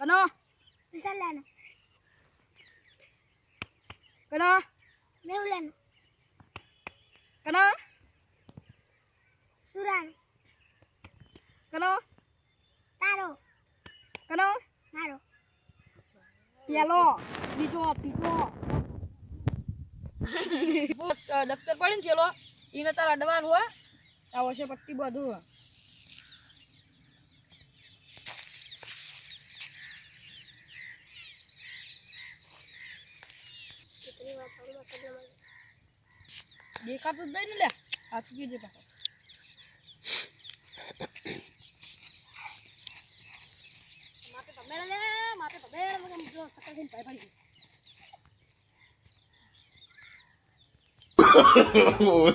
કનો વિશાલાનો કનો મેહુલાનો કનો સુરાનો કનો તારો કનો મારો પેલો બીજો ત્રીજો દફતર પડે ને ચેલો એને તાર અડવાનું હોય આ વર્ષે પટ્ટી બધું દેખાતું જ નહીં ને લે. હાથું લે મગમ જો ચક્કર ભાઈ Oh,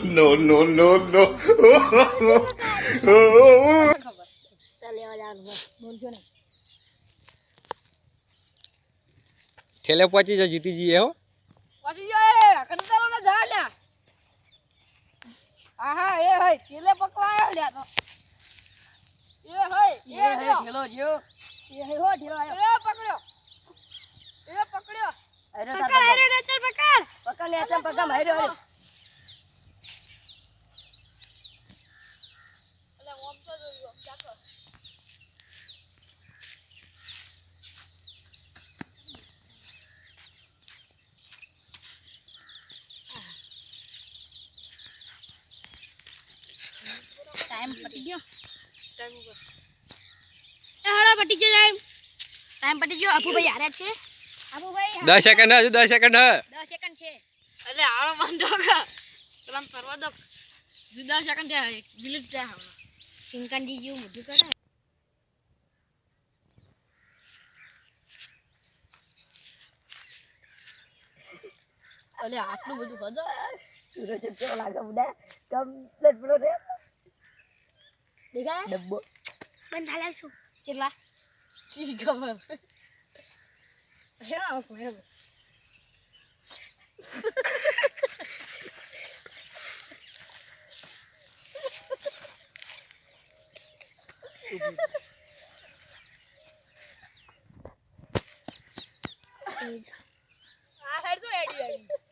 જવાનું હોય બોલજો ને. ઠેલે પહોંચી જાય જીતીજી હો પછી જો એ કંટાળો ને જા લ્યા આહા એ હઈ ચીલે પકવાયો લ્યા તો. એ હઈ એ હઈ ઠેલો જો એ હઈ હો ઢીલો આયો એ પકડ્યો. એ પકડ્યો. અરે પકડ અરે ચાલ પકડ. પકડ લે ચાલ પકડ માર્યો અરે એટલે ઓમ તો જોયું ઓમ જાતો. ટાઈમ પટી ગયો. ટાઈમ ઉપર એ હળો પટી ગયો ટાઈમ. ટાઈમ પટી ગયો. અપુભાઈ આરે છે? અપુભાઈ 10 સેકન્ડ હજુ 10 સેકન્ડ હ. 10 સેકન્ડ છે. એટલે આરો બાંધો કે. તમ ફરવા દો. જુદા સેકન્ડ થયા ડિલીટ થયા હમણાં સિંકનજી જેવું મોઢું કરે અલે આટલું બધું હજો સૂરજ કેવો લાગે બધા કમ્પ્લેટ બરો રે. દેખાય ડબ્બો બંધ થાલે શું કેટલા શી ખબર આવો આ સાઈડ શું એડી એડી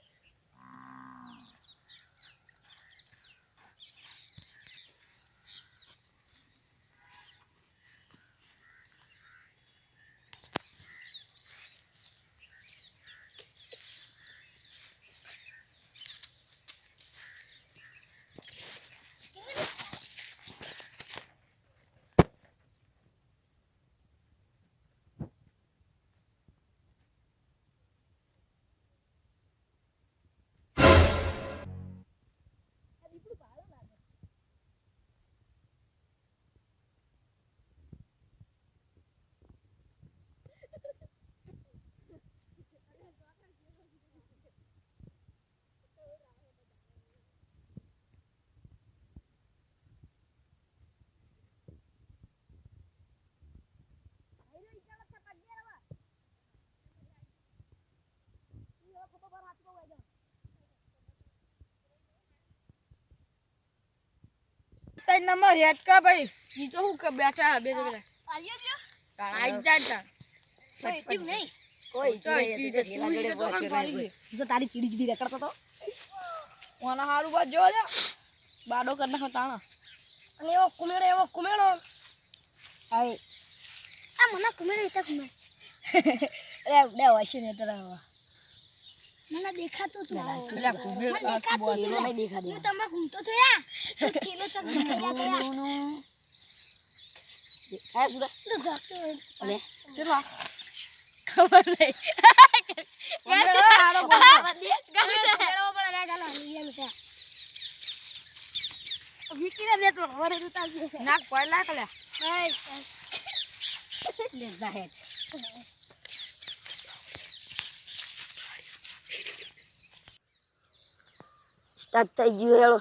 તઈ નંબર હેડ કા ભાઈ? ઈ તો હું કે બેઠા બે જણા? આલ્યો જો આઈ જા તા કોઈ ટીમ નહીં. કોઈ જો તારી ચીડી ચીડી રખડતો તો. ઓના હારું બાદ જો લે બાડો કર નાખો તાણા. અને એવો કુમેડો એવો કુમેડો. હવે આ મને કુમેડો ઇતા કુમેડો. અરે ડે વાસી ને તરા મને દેખાતું તું. એટલે કુબેર દેખાતું તું મને દેખાતું હું તમે ઘૂમતો તો યા. ખેલો ચક ગયા ગયા આ સુરા તો જાતો અલે ચલો ખબર નહીં. કુમેર હારો બોલો કુમેડો પણ ના ચાલો એમ છે. વિકીને દેતો વરે રૂતા નાક પડલા બસ. લે જાહેર. સ્ટાર્ટ થઈ ગયું હેલો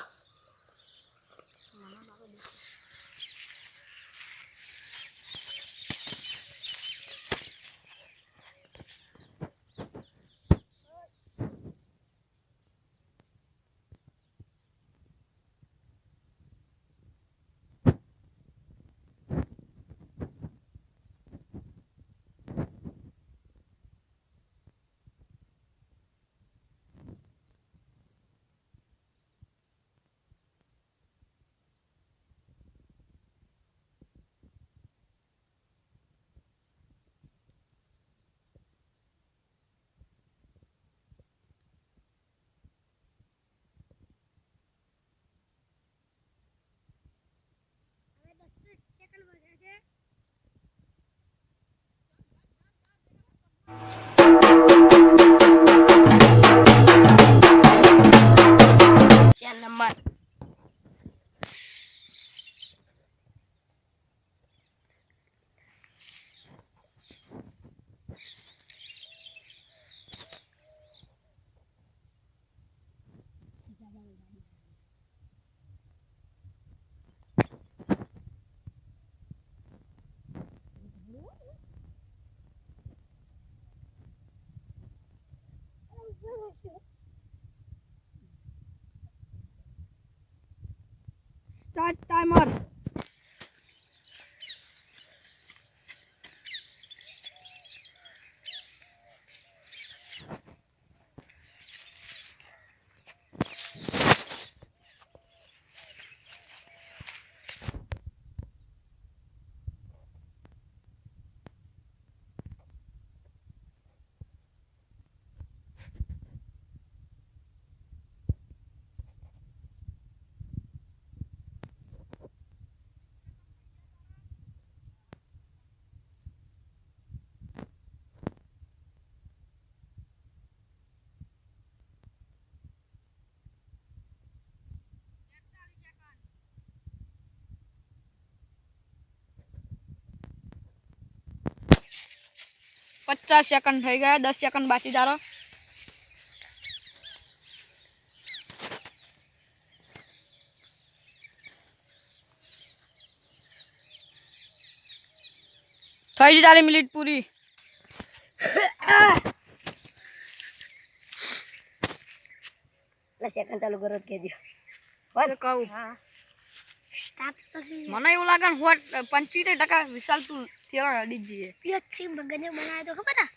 Thank you. પચાસ સેકન્ડ થઈ ગયા દસ સેકન્ડ બાકી તારો. થઈ ગઈ તારી મિનિટ પૂરી. સેકન્ડ ચાલુ કરો કેજો કહું. તો મને એવું લાગે ને હોટ પંચોતેર ટકા વિશાલ તું થેલો અડી જઈએ પિયચ્છી બગને બનાવ્યો તો ખબર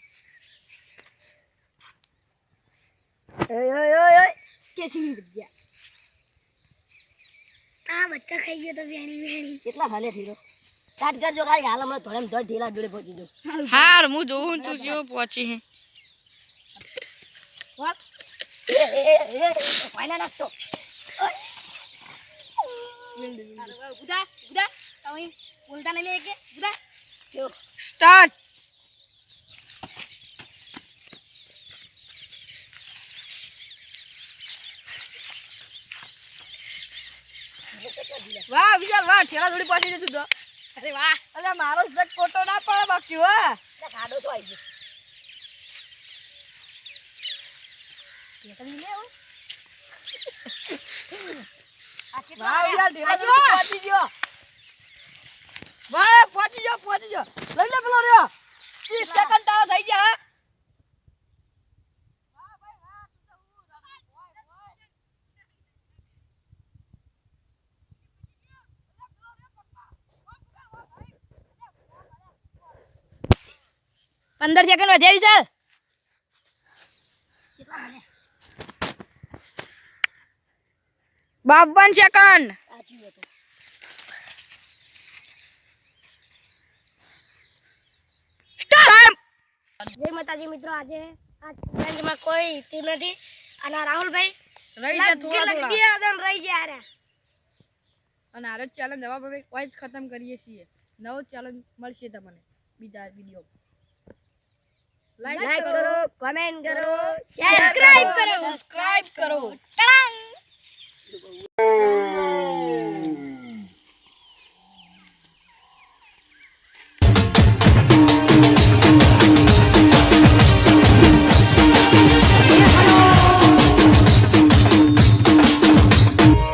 ઓય ઓય આ બચ્ચા ખાઈ ગયો તો વેણી વેણી કેટલા હાલે થીરો કાટ કરજો ખાલી હાલ હમણાં ધોળેમ ધોળ ઢીલા જોડે પહોંચી જો હાર હું જોઉં તું કેવો પહોંચી હે એ એ એ ફાઈના નાખતો તમે બોલતા નહીં લે કે બુધા જો. સ્ટાર્ટ. વાહ વિશાલ વાહ ઠેલા થોડી પહોંચી જતું તો. અરે વાહ. અરે મારો જગ ફોટો ના પડે બાકી હો. ખાડો તો આવી ગયો. વાહ. પહોંચી ગયો. વાહ પહોંચી ગયો પહોંચી ગયો. લઈ લે પેલો રહ્યો. 30 સેકન્ડ તારો થઈ ગયા પંદર સેકન્ડ વધ્યા વિશાલ. બાવન સેકન્ડ. જય માતાજી મિત્રો આજે આ ચેલેન્જમાં કોઈ ટીમ નથી અને રાહુલભાઈ રહી જાય થોડા થોડા. રહી ગયા રે અને આરો ચેલેન્જ હવે હવે કોઈ જ ખતમ કરીએ છીએ. નવો ચેલેન્જ મળશે તમને બીજા વિડિયો લાઈક કરો કમેન્ટ કરો સબસ્ક્રાઇબ કરો સબસ્ક્રાઇબ કરો.